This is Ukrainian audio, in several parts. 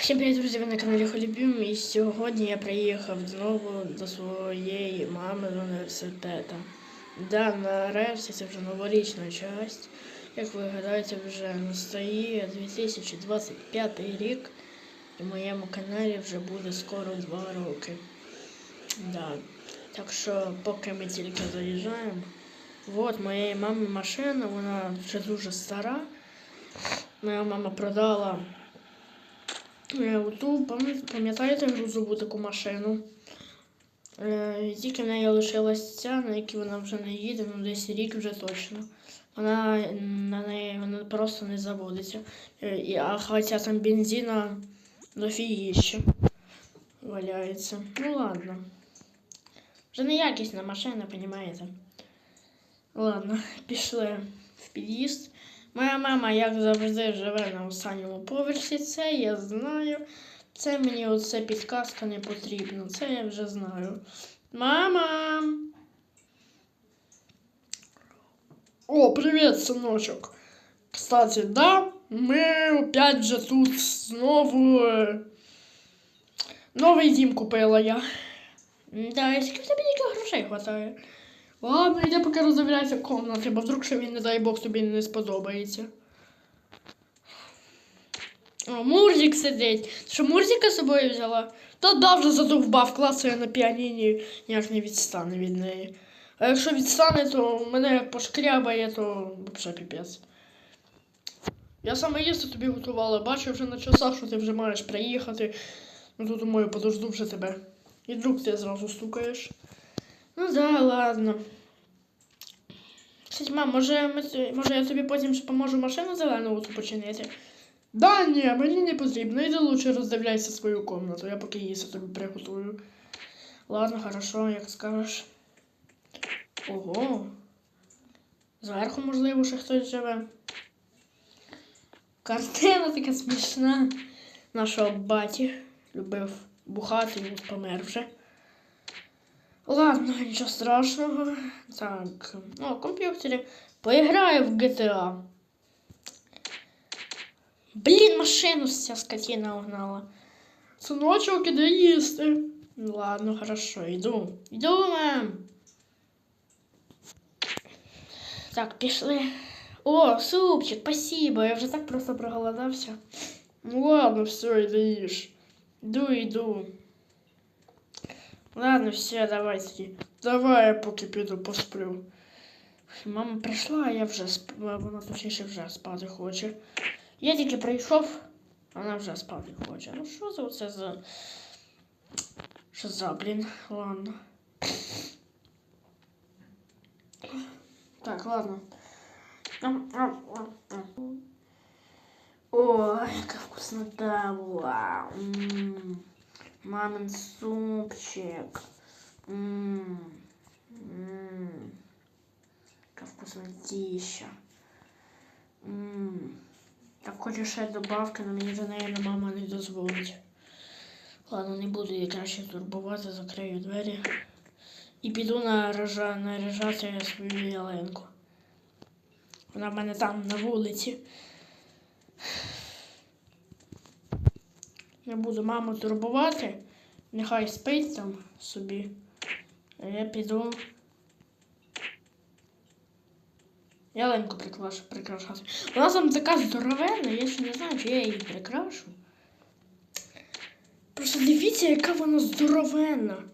Всім привіт, друзі, ви на каналі Холібюм. І сьогодні я приїхав знову до своєї мами з університету. Да, нарешті це вже новорічна часть. Як ви гадаєте, вже настає 2025 рік. І моєму каналі вже буде скоро 2 роки. Да. Так що, поки ми тільки заїжджаємо. Вот моєї мами машина, вона вже дуже стара. Моя мама продала ту, пам'ятаєте грузову таку машину? Тільки в неї лишилась ця, на якій вона вже не їде, ну десь рік вже точно. Вона на неї вона просто не заводиться. Е, І, а хоча там бензина дофігіще валяється. Ну ладно. Вже не якісна машина, розумієте? Ладно, пішли в під'їзд. Моя мама, як завжди, живе на останньому поверсі. Це я знаю. Це мені оце підказка не потрібна. Це я вже знаю. Мама! О, привіт, синочок. Кстати, да, ми опять же тут знову. е, Новий дім купила я. Да, скільки тебе тільки грошей хватає. Ладно, йде поки роздивляйся комнати, бо вдруг що він, не дай Бог, тобі не сподобається. О, Мурзик сидить. Що Мурзика з собою взяла? Та да, вже задовбав, клацає на піаніні, ніяк не відстане від неї. А якщо відстане, то мене пошкрябає, то взагалі піпець. Я саме їсти тобі готувала, бачу вже на часах, що ти вже маєш приїхати. Ну то думаю, подожду вже тебе. І вдруг ти зразу стукаєш. Ну да, ладно. Кстати, мам, може, ми, може я тобі потім поможу машину зелену починити? Да, ні, мені не потрібно. Іди лучше роздивляйся свою комнату, я поки їсти тобі приготую. Ладно, хорошо, як скажеш. Ого. Зверху, можливо, ще хтось живе. Картина така смішна. Нашого баті любив бухати, він помер вже. Ладно, нічого страшного. Так, о, комп'ютері. Поіграю в GTA. Блін, машину ця скотина угнала. Синочок, іди їсти. Ну, Ладно, хорошо, йду. Йду, мам. Так, пішли. О, супчик, спасибо. Я вже так просто проголодався. Ну ладно, все, іди їж. Йду, йду. Ладно, все, давай тоді. Давай я поки піду посплю. Мама прийшла, а я вже сп... вона точніше вже спати хоче. Я тільки прийшов, вона вже спати хоче. Ну що за це за. Що за, блін, ладно. Так, ладно. Ам, ам, ам, ам. О, яка вкуснота була. М. Мамин супчик. М. М. Яка вкуснотища. М. Так хочу ще добавки, але мені за неї мама не дозволить. Ладно, не буду її краще турбувати, закрию двері. І піду наряжа, наряжати свою ялинку. Вона в мене там на вулиці. Не буду маму турбувати. Нехай спить там собі. А я піду. Ялинку прикрашу, прикрашати. Вона там така здоровенна, я ще не знаю, чи я її прикрашу. Просто дивіться, яка вона здоровенна.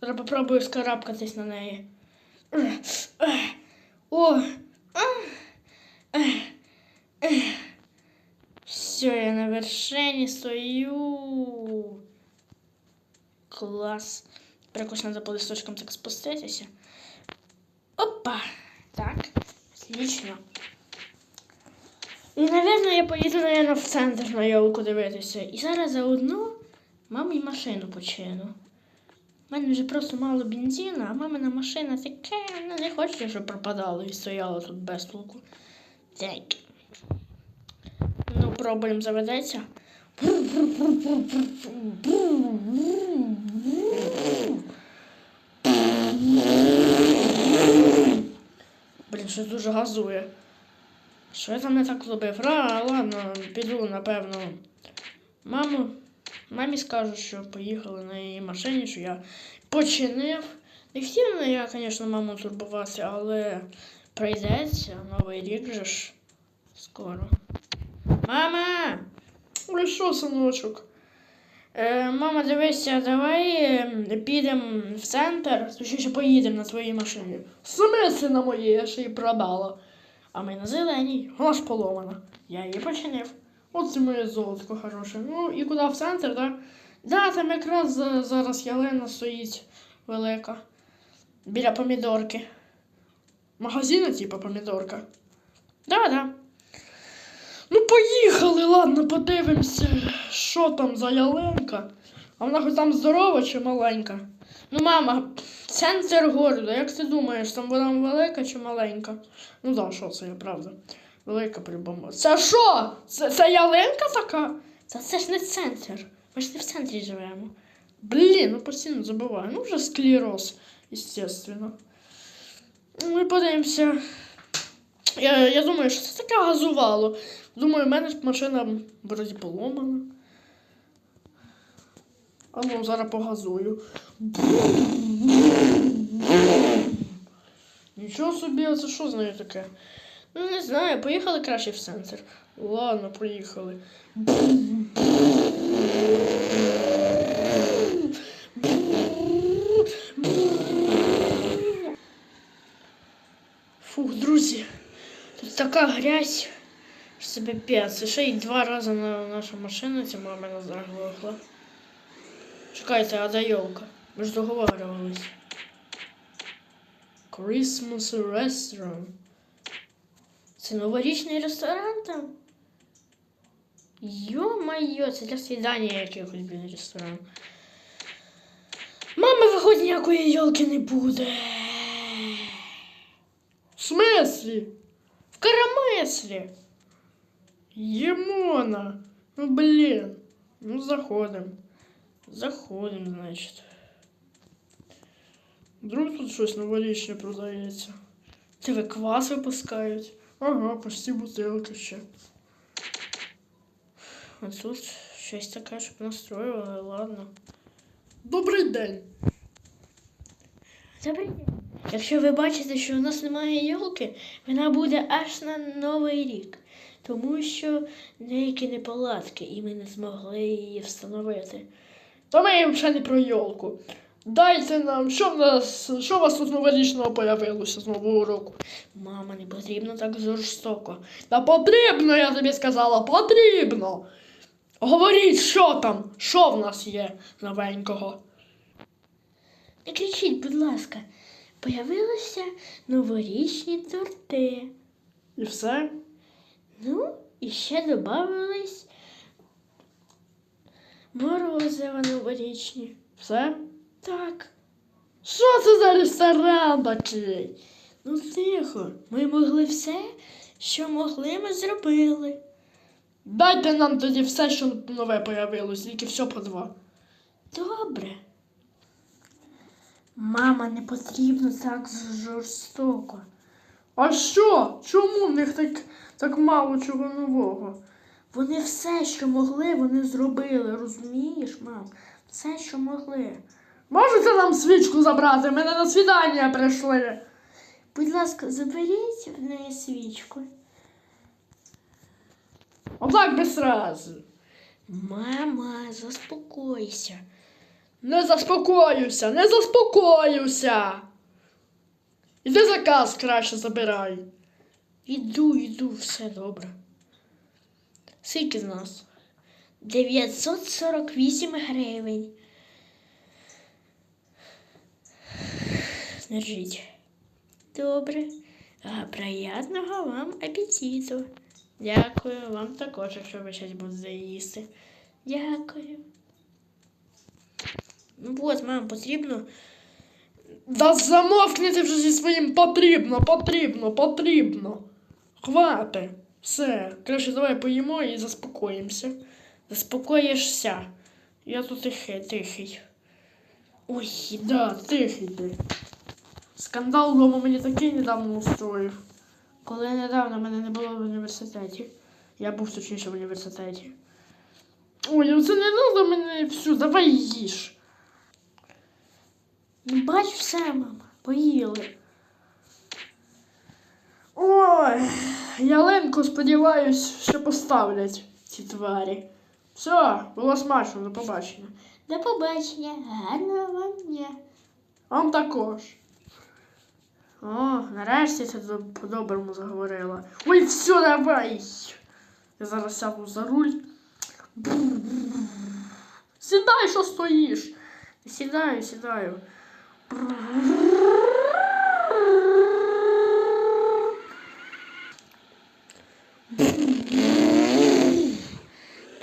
Зараз попробую скарабкатись на неї. О! Все, я на вершині стою. Клас. Тепер якось треба по листочкам так спуститися. Опа! Так, отлично. І, напевно, я поїду, наверное, в центр на йолку дивитися. І зараз заодно мамі машину почину. У мене вже просто мало бензину, а мамина машина таке, ну не хочеться, щоб пропадало і стояло тут без толку. Так. Пробуємо заведеться. Блін, щось дуже газує. Що я там не так зробив? Ра, ладно, піду, напевно. Маму, мамі скажу, що поїхали на її машині, що я починив. Не хотів я, звісно, маму турбувати, але прийдеться новий рік же ж скоро. Мама! Ой, що, синочок? Е, мама, дивися, давай е, підемо в центр, точніше поїдемо на твоїй машині. Смислі на моїй, я ще її продала. А ми на зеленій, вона ж поломана. Я її починив. От це моє золотко хороше. Ну і куди в центр, так? Да? Да, там якраз зараз ялина стоїть велика. Біля помідорки. Магазину, типу, помідорка. Да, да. Поїхали, ладно, подивимося, що там за ялинка. А вона хоч там здорова чи маленька? Ну, мама, центр городу, як ти думаєш, там вона велика чи маленька? Ну да, що це, я правда. Велика по-любому. Це що? Це, це ялинка така? Та це ж не центр. Ми ж не в центрі живемо. Блін, ну постійно забуваю. Ну вже склероз, естественно. Ну, Ми подивимося. Я, я думаю, що це таке газувало. Думаю, в мене ж машина вроді поломана. А ну, зараз погазую. Нічого собі, а це що з нею таке? Ну, не знаю, поїхали краще в центр. Ладно, поїхали. Фух, друзі, тут така грязь, що себе п'ять. Ще й два рази на наша машина, ця мамина заглохла. Чекайте, а де йолка? Ми ж договарювались. Christmas Restaurant. Це новорічний ресторан там? Йо-майо, це для свідання якихось, блін, ресторан. Мами, виходить, ніякої йолки не буде. В смислі? В карамеслі. Ємона. Ну блін. Ну заходим. Заходим, значить. Вдруг тут щось новорічне продається. Тебе квас випускають. Ага, почти бутилка ще. А тут щось таке, щоб настроювали, ладно. Добрий день. Добрий день. Якщо ви бачите, що у нас немає йолки, вона буде аж на Новий рік. Тому що деякі неполадки, і ми не змогли її встановити. Та ми ще не про йолку. Дайте нам, що в нас, що у вас тут новорічного появилося з нового року? Мама, не потрібно так жорстоко. Та потрібно, я тобі сказала, потрібно. Говоріть, що там, що в нас є новенького. Не кричіть, будь ласка, появилися новорічні торти. І все? Ну, і ще додавались морозива новорічні. Все? Так. Що це за ресторан такий? Ну тихо, ми могли все, що могли, ми зробили. Дайте нам тоді все, що нове появилось, тільки все по два. Добре. Мама, не потрібно так жорстоко. А що? Чому в них так, так мало чого нового? Вони все, що могли, вони зробили, розумієш, мам? Все, що могли. Можете нам свічку забрати? Ми не на свідання прийшли. Будь ласка, заберіть в неї свічку. Отак без сразу. Мама, заспокойся. Не заспокоюся, не заспокоюся. Іди заказ краще забирай. Іду, іду, все добре. Скільки з нас? 948 гривень. Держіть. Добре. А, приятного вам апетиту. Дякую, вам також, якщо ви щось будете їсти. Дякую. Ну от, мам, потрібно. Да замовкнете вже зі своїм потрібно, потрібно, потрібно. Хвати. Все. Краще давай поїмо і заспокоїмося. Заспокоїшся. Я тут тихий, тихий. Ой, да, тихий ти. Скандал дома мені такий недавно устроїв. Коли недавно мене не було в університеті. Я був точніше в університеті. Ой, ну це не треба мене всю, давай їж. Ну, бач все, мама, поїли. Ой, ялинку, сподіваюсь, що поставлять ці тварі. Все, було смачно, до побачення. До побачення, гарного вам дня. Вам також. О, нарешті ти по-доброму заговорила. Ой, все, давай. Я зараз сяду за руль. Сідай, що стоїш. Сідаю, сідаю.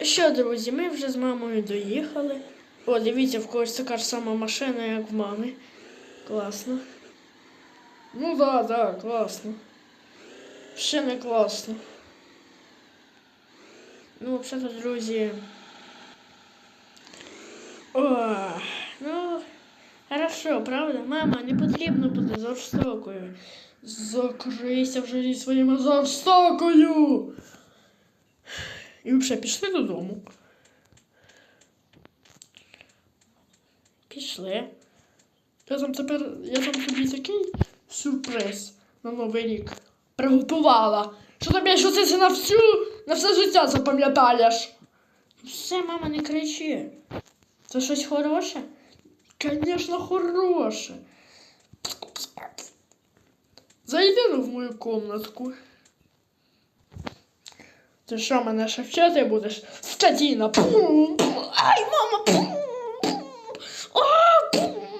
Що, друзі, ми вже з мамою доїхали. О, дивіться, в когось така ж сама машина, як в мами. Класно. Ну да, да, класно. Ще не класно. Ну, взагалі, друзі. О, ну, хорошо, правда? Мама, не потрібно бути жорстокою. Закрийся вже зі своїми жорстокою. І взагалі пішли додому. Пішли. Я там тепер, я там тобі такий сюрприз на Новий рік приготувала. Що тобі що це на всю, на все життя запам'ятаєш? Все, мама, не кричи. Це щось хороше? Конечно, хороше. Зайди в мою комнатку. Ты що мене ще вчати будеш? Статіна! Ай, мама! Пум! Пум! А, пум!